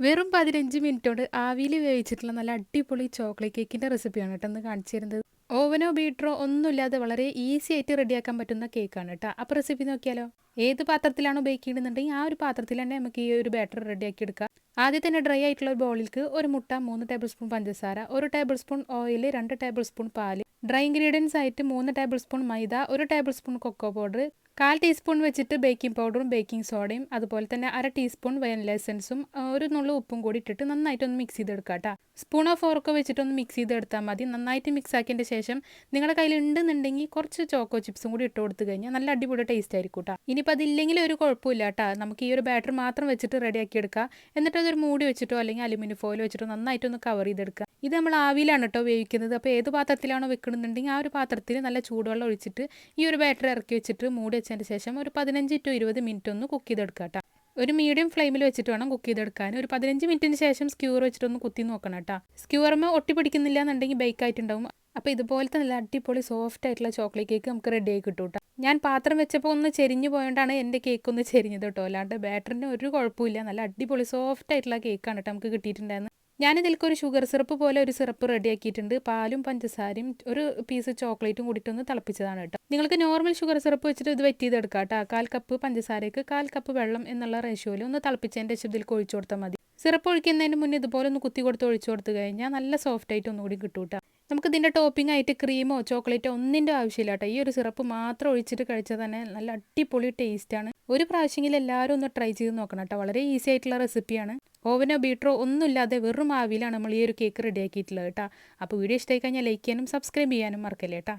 വെറും പതിനഞ്ച് മിനിറ്റ് കൊണ്ട് ആവിയിൽ വേവിച്ചിട്ടുള്ള നല്ല അടിപൊളി ചോക്ലേറ്റ് കേക്കിന്റെ റെസിപ്പിയാണ് കേട്ടോ ഒന്ന് കാണിച്ചു തരുന്നത് ഓവനോ ബീറ്ററോ ഒന്നുമില്ലാതെ വളരെ ഈസി ആയിട്ട് റെഡിയാക്കാൻ പറ്റുന്ന കേക്കാണ് കേട്ടോ. അപ്പോൾ റെസിപ്പി നോക്കിയാലോ? ഏത് പാത്രത്തിലാണോ ബേക്ക് ചെയ്യുന്നുണ്ടെങ്കിൽ ആ ഒരു പാത്രത്തിൽ തന്നെ നമുക്ക് ഈ ഒരു ബാറ്റർ റെഡിയാക്കി എടുക്കാം. ആദ്യം തന്നെ ഡ്രൈ ആയിട്ടുള്ള ഒരു ബോളിൽക്ക് ഒരു മുട്ട മൂന്ന് ടേബിൾ സ്പൂൺ പഞ്ചസാര ഒരു ടേബിൾ സ്പൂൺ ഓയിൽ രണ്ട് ടേബിൾ സ്പൂൺ പാൽ ഡ്രൈ ഇൻഗ്രീഡിയൻസ് ആയിട്ട് മൂന്ന് ടേബിൾ സ്പൂൺ മൈദ ഒരു ടേബിൾ സ്പൂൺ കൊക്കോ പൗഡർ കാൽ ടീസ്പൂൺ വെച്ചിട്ട് ബേക്കിംഗ് പൗഡറും ബേക്കിംഗ് സോഡയും അതുപോലെ തന്നെ അര ടീസ്പൂൺ വനില എസൻസും ഒരു നുള്ളു ഉപ്പും കൂടി ഇട്ടിട്ട് നന്നായിട്ടൊന്ന് മിക്സ് ചെയ്തെടുക്കുക കേട്ടോ സ്പൂണോ ഫോർക്കോ വെച്ചിട്ടൊന്ന് മിക്സ് ചെയ്തെടുത്താൽ മതി. നന്നായിട്ട് മിക്സ് ആക്കിയതിന്റെ ശേഷം നിങ്ങളുടെ കയ്യിൽ ഉണ്ടെന്നുണ്ടെങ്കിൽ കുറച്ച് ചോക്കോ ചിപ്സും കൂടി ഇട്ട് കൊടുത്തു കഴിഞ്ഞാൽ നല്ല അടിപൊളി ടേസ്റ്റ് ആയിരിക്കും കേട്ടോ ഇനിയിപ്പോൾ അതില്ലെങ്കിൽ ഒരു കുഴപ്പമില്ല കേട്ടോ നമുക്ക് ഈ ഒരു ബാറ്റർ മാത്രം വെച്ചിട്ട് റെഡിയാക്കി എടുക്കുക എന്നിട്ട് അതൊരു മൂടി വെച്ചിട്ടോ അല്ലെങ്കിൽ അലുമിനിയം ഫോയിൽ വെച്ചിട്ടോ നന്നായിട്ടൊന്ന് കവർ ചെയ്തെടുക്കുക. ഇത് നമ്മൾ ആവിയിലാണ് കേട്ടോ വേവിക്കുന്നത്. അപ്പോൾ ഏത് പാത്രത്തിലാണോ വെക്കണമെന്നുണ്ടെങ്കിൽ ആ ഒരു പാത്രത്തിൽ നല്ല ചൂടുവെള്ളം ഒഴിച്ചിട്ട് ഈ ഒരു ബാറ്റർ ഇറക്കി വെച്ചിട്ട് മൂടി വെച്ചതിന് ശേഷം ഒരു പതിനഞ്ച് ടു ഇരുപത് മിനിറ്റ് ഒന്ന് കുക്ക് ചെയ്തെടുക്കുക കേട്ടോ ഒരു മീഡിയം ഫ്ലെയിമിൽ വെച്ചിട്ട് വേണം കുക്ക് ചെയ്തെടുക്കാൻ. ഒരു പതിനഞ്ച് മിനിറ്റിന് ശേഷം സ്ക്യൂർ വെച്ചിട്ടൊന്ന് കുത്തി നോക്കണം കേട്ടോ സ്ക്യൂറമ്മ ഒട്ടി പിടിക്കുന്നില്ല എന്നുണ്ടെങ്കിൽ ബേക്ക് ആയിട്ടുണ്ടാവും. അപ്പോൾ ഇതുപോലത്തെ നല്ല അടിപൊളി സോഫ്റ്റ് ആയിട്ടുള്ള ചോക്ലേറ്റ് കേക്ക് നമുക്ക് റെഡി ആയി കിട്ടും കേട്ടോ ഞാൻ പാത്രം വെച്ചപ്പോൾ ഒന്ന് ചെരിഞ്ഞു പോയോണ്ടാണ് എന്റെ കേക്ക് ഒന്ന് ചെരിഞ്ഞത് കേട്ടോ അല്ലാണ്ട് ബാറ്ററിന് ഒരു കുഴപ്പമില്ല നല്ല അടിപൊളി സോഫ്റ്റ് ആയിട്ടുള്ള കേക്കാണ് കേട്ടോ നമുക്ക് കിട്ടിയിട്ടുണ്ടായിരുന്നത്. ഞാനിതിലേക്ക് ഒരു ഷുഗർ സിറപ്പ് പോലെ ഒരു സിറപ്പ് റെഡിയാക്കിയിട്ടുണ്ട്. പാലും പഞ്ചസാരയും ഒരു പീസ് ചോക്ലേറ്റും കൂടിയിട്ടൊന്ന് തിളപ്പിച്ചതാണ് കേട്ടോ. നിങ്ങൾക്ക് നോർമൽ ഷുഗർ സിറപ്പ് വെച്ചിട്ട് ഇത് വെറ്റ് ചെയ്തെടുക്കാം കേട്ടോ. കാൽ കപ്പ് പഞ്ചസാരയ്ക്ക് കാൽ കപ്പ് വെള്ളം എന്നുള്ള റേഷ്യോയിൽ ഒന്ന് തിളപ്പിച്ചതിന്റെ ശേഷം ഒഴിച്ചു കൊടുത്താൽ മതി. സിറപ്പ് ഒഴിക്കുന്നതിന് മുന്നേ ഇതുപോലെ ഒന്ന് കുത്തി കൊടുത്ത് ഒഴിച്ചു കൊടുത്തു കഴിഞ്ഞാൽ നല്ല സോഫ്റ്റ് ആയിട്ട് ഒന്നുകൂടി കിട്ടും കേട്ടോ. നമുക്ക് ഇതിന്റെ ടോപ്പിംഗ് ആയിട്ട് ക്രീമോ ചോക്ലേറ്റോ ഒന്നിന്റെ ആവശ്യമില്ല കേട്ടോ. ഈ ഒരു സിറപ്പ് മാത്രം ഒഴിച്ചിട്ട് കഴിച്ചാൽ തന്നെ നല്ല അടിപൊളി ടേസ്റ്റാണ് ഒരു പ്രാവശ്യമെങ്കിലും എല്ലാവരും ഒന്ന് ട്രൈ ചെയ്ത് നോക്കണം കേട്ടോ. വളരെ ഈസി ആയിട്ടുള്ള റെസിപ്പിയാണ് ഓവനോ ബീറ്ററോ ഒന്നുമില്ലാതെ വെറും ആവിയിലാണ് നമ്മൾ ഈ ഒരു കേക്ക് റെഡിയാക്കിയിട്ടുള്ളത് കേട്ടോ. അപ്പോൾ വീഡിയോ ഇഷ്ടമായി കഴിഞ്ഞാൽ ലൈക്ക് ചെയ്യാനും സബ്സ്ക്രൈബ് ചെയ്യാനും മറക്കല്ലേ കേട്ടോ.